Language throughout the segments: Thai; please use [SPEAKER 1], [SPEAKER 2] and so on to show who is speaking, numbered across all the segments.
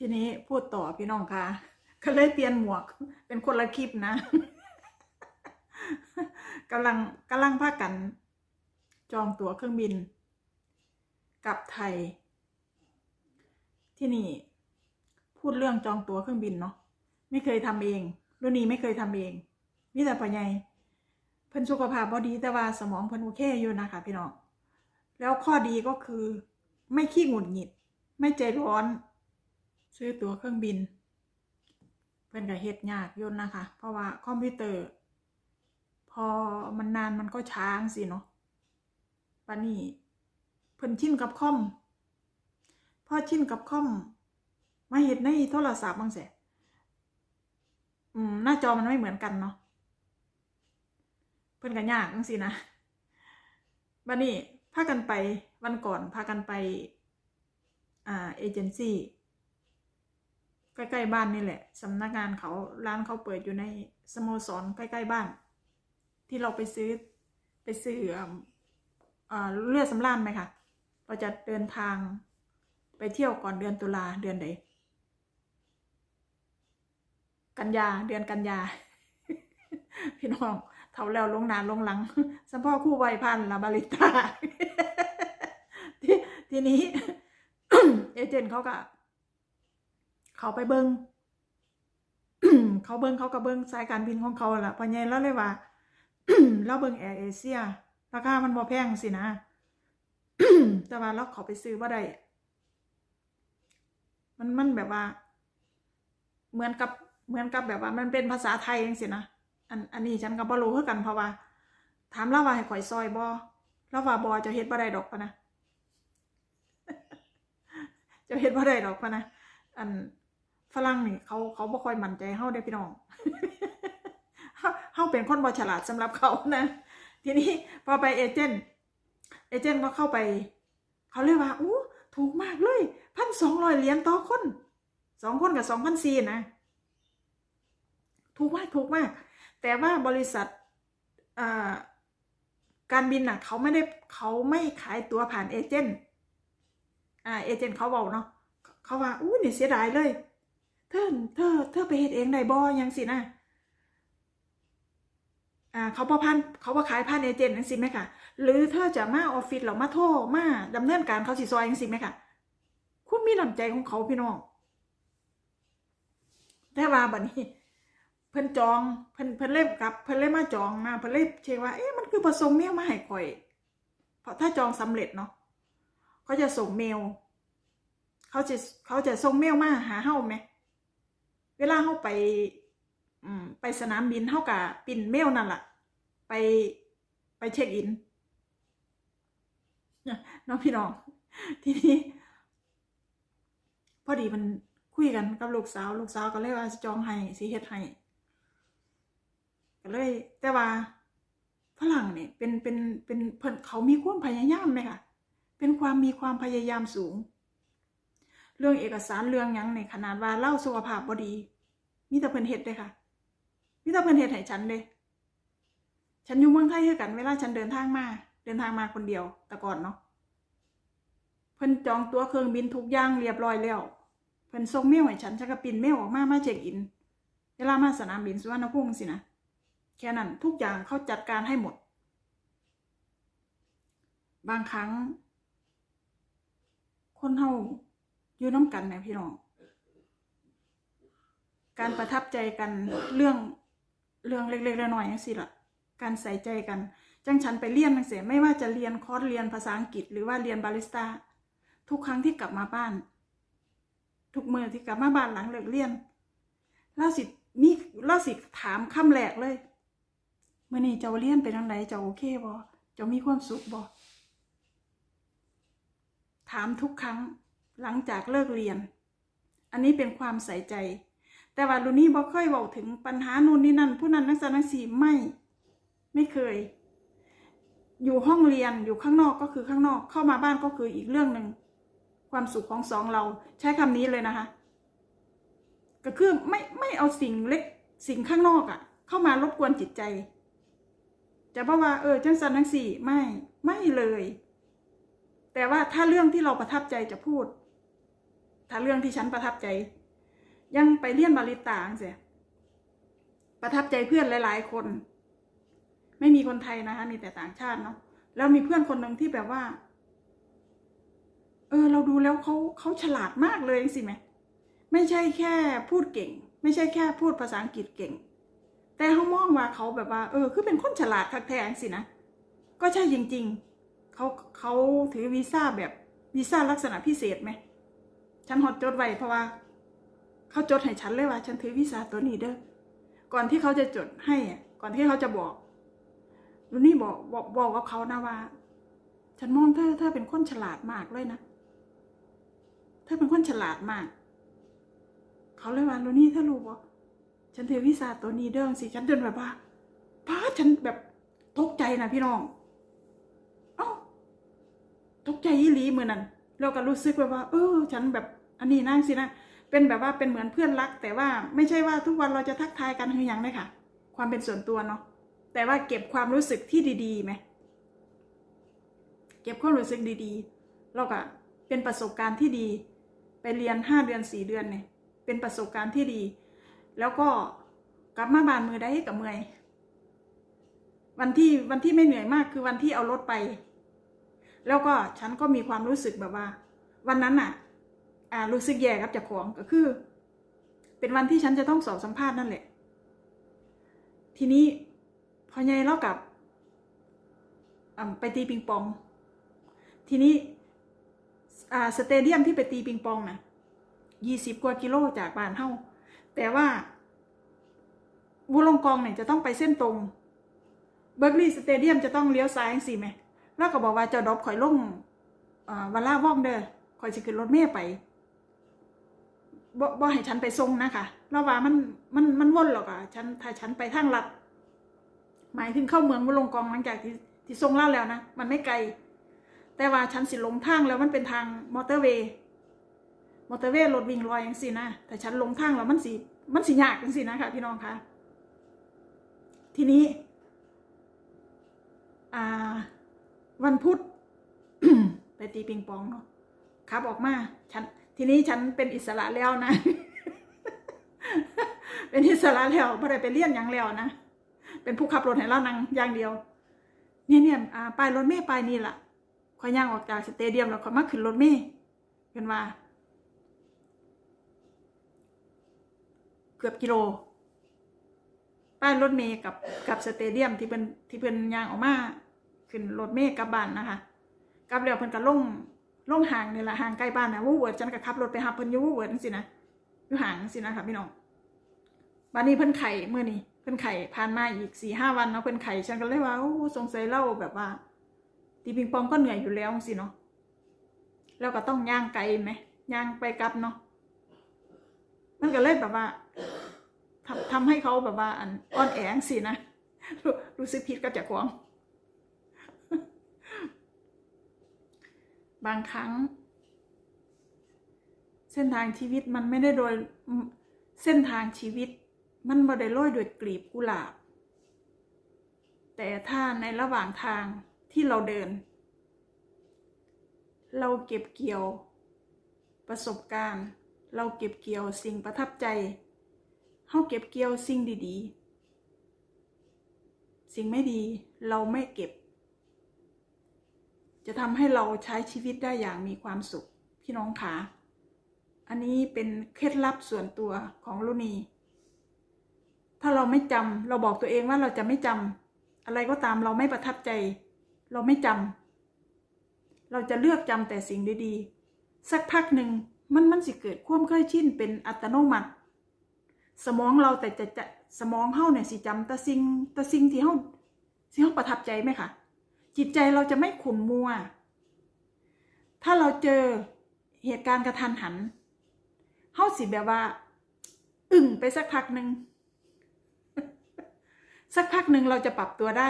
[SPEAKER 1] ทีนี้พูดต่อพี่น้องคะก็เลยเปลี่ยนหมวก เป็นคนละคลิปนะกำลังกำลังพากัน จองตั๋วเครื่องบิน กลับไทย ที่นี่ พูดเรื่องจองตั๋วเครื่องบินเนาะไม่เคยทำเองรุ่นนี้ไม่เคยทำเองมีแต่ปัญญายเพิ่นสุขภาพบอดีแต่ว่าสมองเพิ่นโอเคอยู่นะคะพี่น้องแล้วข้อดีก็คือ ไม่ขี้หงุดหงิด ไม่ใจร้อน ซื้อตั๋วเครื่องบิน เพิ่นก็เฮ็ดยากย่นนะคะ เพราะว่าคอมพิวเตอร์ พอมันนานมันก็ช้างสิเนาะปานี้เพิ่นชินกับคอมพอชินกับคอมมาเห็ดในโทรศัพท์บางแสอืมหน้าจอมันไม่เหมือนกันเนาะเพิ่นกันยากจังสินะบันนี้พากันไปวันก่อนพากันไป อ่า เอเจนซี่ ใกล้ๆบ้านนี่แหละสำนักงานเขาร้านเขาเปิดอยู่ในสโมสรใกล้ๆบ้าน ที่เราไปซื้อไปซื้ออเลือดสำราญไหมคะเราจะเดินทางไปเที่ยวก่อนเดือนตุลาเดือนใดกันยาเดือนกันยา พี่น้องเท่าแล้วลงนานลงหลังสัมพ่อคู่ใบพันธ์ลาบาริตาทีทีนี้ เอเจนต์เขาก็ เขาไปเบิงเขาเบิงเขาก็เบิงสายการบินของเขาแหละพอใหญ่แล้วเลยว่าเราเบิงแอร์เอเชียราคามันบ่แพงสินะแต่ว่าเราเขาไปซื้อว่าได้มันมันแบบว่า เหมือนกับเหมือนกับแบบว่า มันเป็นภาษาไทยเองสินะอันอันนี้ฉันก็บ่รู้คือกันเพราะว่า ถามเราว่าให้ข่อยซอยบ่เราว่าบ่เจะเฮ็ดบ่ได้ดอกปะนะจะเฮ็ดบ่ได้ดอกปะนะอัน ฝรั่งนี่เขาเขาบ่ค่อยมั่นใจเฮาเด้พี่น้องเฮาเป็นคนบ่ฉลาดสำหรับเขานะ ทีนี้พอไปเอเจนต์เอเจนต์ก็เข้าไปเขาเลยว่าอู้ถูกมากเลยพันสองร้อยเหรียญต่อคนสองคนกับสองพันสี่นะ ถูกมากถูกมาก แต่ว่าบริษัทการบินน่ะเขาไม่ได้เขาไม่ขายตั๋วผ่านเอเจนต์อ่าเอเจนต์เขาบอกเนาะเขาว่าอู้นี่เสียดายเลย เธอเธอเธอไปเฮ็ดเองได้บ่ยังสินะอ่าเขาบ่พันเขาบ่ขายผ่านเอเจนต์จังซี่ไหมคะหรือเธอจะมาออฟฟิศหรอมาโทรมาดำเนินการเขาสิซอยจังซี่ไหมคะคุณมีน้ำใจของเขาพี่น้องแต่ว่าบัดนี้ เพิ่นจองเพิ่นเพิ่นเล่กับเพิ่นเล่มาจองนะเพิ่นเล่เช็คว่าเอ๊ะมันคือประสงค์เมลมาให้ข่อย เพราะถ้าจองสำเร็จเนาะเขาจะส่งเมลเขาจะเขาจะส่งเมลมาหาเฮาไหม เวลาเฮาไปอืมไปสนามบินเฮากะปิ่นเมลนั่นแหละไปไปเช็คอินน้องพี่น้อง ทีนี้ พอดีมันคุยกันกับลูกสาว ลูกสาวก็เลยว่าจองให้สิเฮ็ดให้ก็เลย แต่ว่าฝรั่งเนี่ยเป็นเป็นเป็นเพิ่นเขามีความพยายามไหมคะเป็นความมีความพยายามสูง เรื่องเอกสารเรื่องยังในขนาดว่าเล่าสุขภาพบ่ดีมีแต่เพิ่นเฮ็ดเลยค่ะมีแต่เพิ่นเฮ็ดให้ฉันเลยฉันอยู่เมืองไทยคือกันเวลาฉันเดินทางมา เดินทางมาคนเดียวแต่ก่อนเนาะเพิ่นจองตั๋วเครื่องบินทุกอย่างเรียบร้อยแล้วเพิ่นส่งเมลให้ฉันฉันก็ปิ้นเมลออกมามาเช็คอิน เวลามาสนามบินสุวรรณภูมิสินะแค่นั้นทุกอย่างเขาจัดการให้หมด บางครั้ง คนเฮา อยู่น้ำกันเนี่พี่น้อง การประทับใจกันเรื่องเรื่องเล็กๆน้อยๆอย่างสิล่ะการใส่ใจกัน จังฉันไปเรียนหนังสือไม่ว่าจะเรียนคอร์สเรียนภาษาอังกฤษ หรือว่าเรียนบาริสต้าทุกครั้งที่กลับมาบ้าน ทุกเมื่อที่กลับมาบ้านหลังเลิกเรียนเล่าสิมีเล่าสิถามคำแรกเลยเมื่อนี้เจ้าเรียนไปทางไหนเจ้าโอเคบ่เจ้ามีความสุขบ่ถามทุกครั้ง หลังจากเลิกเรียน อันนี้เป็นความใส่ใจ แต่ว่ารุ่นนี้บ่เคยบอกถึงปัญหานู่นนี่นั่น ผู้นั้นนักศึกษานักสีไม่ ไม่เคย อยู่ห้องเรียนอยู่ข้างนอกก็คือข้างนอกเข้ามาบ้านก็คืออีกเรื่องหนึ่งความสุขของสองเราใช้คำนี้เลยนะคะ ก็คือไม่ไม่เอาสิ่งเล็กสิ่งข้างนอกอะ่ะ เข้ามารบกวนจิตใจ จะบอกว่าเออจังสันทั้งสี่ไม่ไม่เลย แต่ว่าถ้าเรื่องที่เราประทับใจจะพูด ถ้าเรื่องที่ฉันประทับใจ ยังไปเรียนบาริต้าจังซี่ประทับใจเพื่อนหลาย ๆ คน ไม่มีคนไทยนะคะ มีแต่ต่างชาติเนาะแล้วมีเพื่อนคนหนึ่งที่แบบว่า เออ เราดูแล้วเขาเขาฉลาดมากเลยสิไหมไม่ใช่แค่พูดเก่ง ไม่ใช่แค่พูดภาษาอังกฤษเก่ง แต่เขามองว่าเขาแบบว่า เออ คือเป็นคนฉลาดคักแท้สินะก็ใช่จริง ๆเขาเขาถือวีซ่าแบบวีซ่าลักษณะพิเศษไหม ฉันหดจดไว้เพราะว่า เขาจดให้ฉันเลยว่า ฉันถือวีซ่าตัวนี้เด้อก่อนที่เขาจะจดให้ก่อนที่เขาจะบอกรุนนี่บอกบอกบอกกับเขานะว่า ฉันมองเธอเธอเป็นคนฉลาดมากเลยนะเธอเป็นคนฉลาดมาก เขาเลยว่ารุนนี่เธอรู้บ่ฉันถือวีซ่าตัวนี้เด้อสิฉันจนแบบว่าป้าฉันแบบตกใจนะพี่น้อง เอ้าตกใจยี่หลีมือนั้น เราก็รู้สึกแบบว่า เออ ฉันแบบอันนี้นั่งสินะเป็นแบบว่าเป็นเหมือนเพื่อนรัก แต่ว่าไม่ใช่ว่าทุกวันเราจะทักทายกันคืออย่างเลยค่ะ ความเป็นส่วนตัวเนาะแต่ว่าเก็บความรู้สึกที่ดีๆไหมเก็บความรู้สึกดีๆเราก็เป็นประสบการณ์ที่ดี ไปเรียนห้าเดือนสี่เดือนเนี่ยเป็นประสบการณ์ที่ดี แล้วก็กลับมาบานมือได้กับเมื่อยวันที่วันที่ไม่เหนื่อยมากคือวันที่เอารถไป แล้วก็ฉันก็มีความรู้สึกแบบว่า วันนั้นอะ อ่ารู้สึกแย่กับจ้าของก็คือ เป็นวันที่ฉันจะต้องสอบสัมภาษณ์นั่นแหละ ทีนี้พอไงเล่ากับไปตีปิงปอง ทีนี้สเตเดียมที่ไปตีปิงปองนะยี่สิบกว่ากิโลจากบ้านเฮาแต่ว่าวูลงกองเนี่ยจะต้องไปเส้นตรง เบิร์กลีย์สเตเดียมจะต้องเลี้ยวซ้ายสิไหม แล้วก็บอกว่าเจ้าดอบข่อยลงอ่าวันล่าว่องเด้อข่อยสิขึ้นรถเมล์ไปบ่บ่ให้ฉันไปส่งนะคะแล้วว่ามันมันมันวนหรอกอะฉันถ้าฉันไปทางลัด หมายถึงเข้าเมืองวุลงกองหลังจากที่ที่ส่งเล่าแล้วนะมันไม่ไกล แต่ว่าฉันสิลงทางแล้วมันเป็นทางมอเตอร์เวย์มอเตอร์เวย์รถวิ่งลอยอย่างสินะแต่ฉันลงทางแล้วมันสิมันสิยากจังสินะคะพี่น้องคะทีนี้อ่า วันพุธไปตีปิงปองเนาะขับออกมา ฉัน ทีนี้ฉันเป็นอิสระแล้วนะ เป็นอิสระแล้วไม่ได้ไปเรียนอย่างแล้วนะ เป็นผู้ขับรถให้เรานั่งอย่างเดียว เนี่ยเนี่ยอ่าป้ายรถเมย์ป้ายนี่ล่ะคอยย่างออกจากสเตเดียมแล้วคอยมาขึ้นรถเมย์เป็นว่า เกือบกิโลป้ายรถเมย์กับกับสเตเดียมที่เป็นที่เป็นยางออกมา ขึ้นรถเมย์กลับบ้านนะคะกลับแล้วเพิ่นก็ลงลงห่างนี่แหละห่างใกล้บ้านนะวูเวิร์ดฉันก็ขับรถไปหาเพิ่นอยู่วูเวิร์ดจังซี่นะอยู่ห่างจังซี่นะคะพี่น้องบ้านนี้เพิ่นไข่เมื่อนี้เพิ่นไข่ผ่านมาอีกสี่ห้าวันเนาะเพิ่นไข่ฉันก็เลยว่าโอ้สงสัยเล่าแบบว่าตีปิงปองก็เหนื่อยอยู่แล้วจังซี่เนาะแล้วก็ต้องย่างไกลไหมย่างไปกลับเนาะมันก็เลยแบบว่าทำทำให้เขาแบบว่าอ่อนแองสินะรู้รู้สึกผิดกับเจ้าของ บางครั้ง เส้นทางชีวิตมันไม่ได้โดยเส้นทางชีวิต มันบ่ได้โรยด้วยกลีบกุหลาบ แต่ถ้าในระหว่างทางที่เราเดิน เราเก็บเกี่ยว ประสบการณ์ เราเก็บเกี่ยวสิ่งประทับใจเฮาเก็บเกี่ยวสิ่งดีๆ สิ่งไม่ดีเราไม่เก็บ จะทำให้เราใช้ชีวิตได้อย่างมีความสุข พี่น้องขาอันนี้เป็นเคล็ดลับส่วนตัวของลุนี ถ้าเราไม่จำเราบอกตัวเองว่าเราจะไม่จำอะไรก็ตามเราไม่ประทับใจ เราไม่จำเราจะเลือกจำแต่สิ่งดีๆ สักพักหนึ่งมันมันสิเกิดความเคยชินเป็นอัตโนมัติ สมองเราแต่จะจะสมองเฮ้าเนี่ยสิจำแต่สิ่งแต่สิ่งที่เฮ้าที่เฮาประทับใจไหมคะ จิตใจเราจะไม่ขุ่นมัว ถ้าเราเจอเหตุการณ์กระทันหันเฮาสิแบบว่า อึ้งไปสักพักหนึ่งสักพักหนึ่งเราจะปรับตัวได้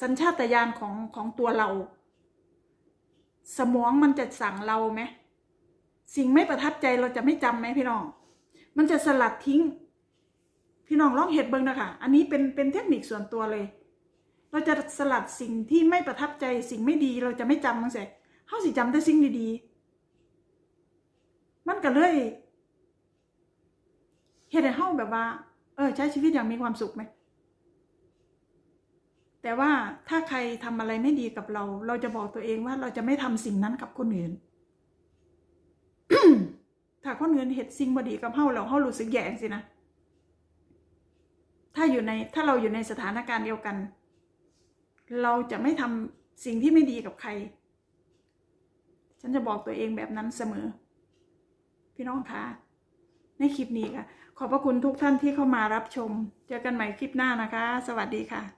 [SPEAKER 1] สัญชาตญาณของของตัวเรา สมองมันจะสั่งเราไหมสิ่งไม่ประทับใจเราจะไม่จำไหมพี่น้อง มันจะสลัดทิ้ง พี่น้องลองเห็ดเบิ้งนะคะอันนี้เป็นเป็นเทคนิคส่วนตัวเลย เราจะสลัดสิ่งที่ไม่ประทับใจสิ่งไม่ดีเราจะไม่จำมั้งเสร็จเขาสิจำแต่สิ่งดีๆ มันก็เลยเฮ็ดให้เฮาแบบว่า เออ ใช้ชีวิตอย่างมีความสุขไหม แต่ว่าถ้าใครทำอะไรไม่ดีกับเรา เราจะบอกตัวเองว่าเราจะไม่ทำสิ่งนั้นกับคนอื่น ถ้าคนอื่นเห็ดสิ่งบดีกับเฮาเราเฮารู้สึกแย่สินะ ถ้าอยู่ในถ้าเราอยู่ในสถานการณ์เดียวกัน เราจะไม่ทำสิ่งที่ไม่ดีกับใคร ฉันจะบอกตัวเองแบบนั้นเสมอ พี่น้องคะในคลิปนี้ค่ะ ขอบพระคุณทุกท่านที่เข้ามารับชม เจอกันใหม่คลิปหน้านะคะ สวัสดีค่ะ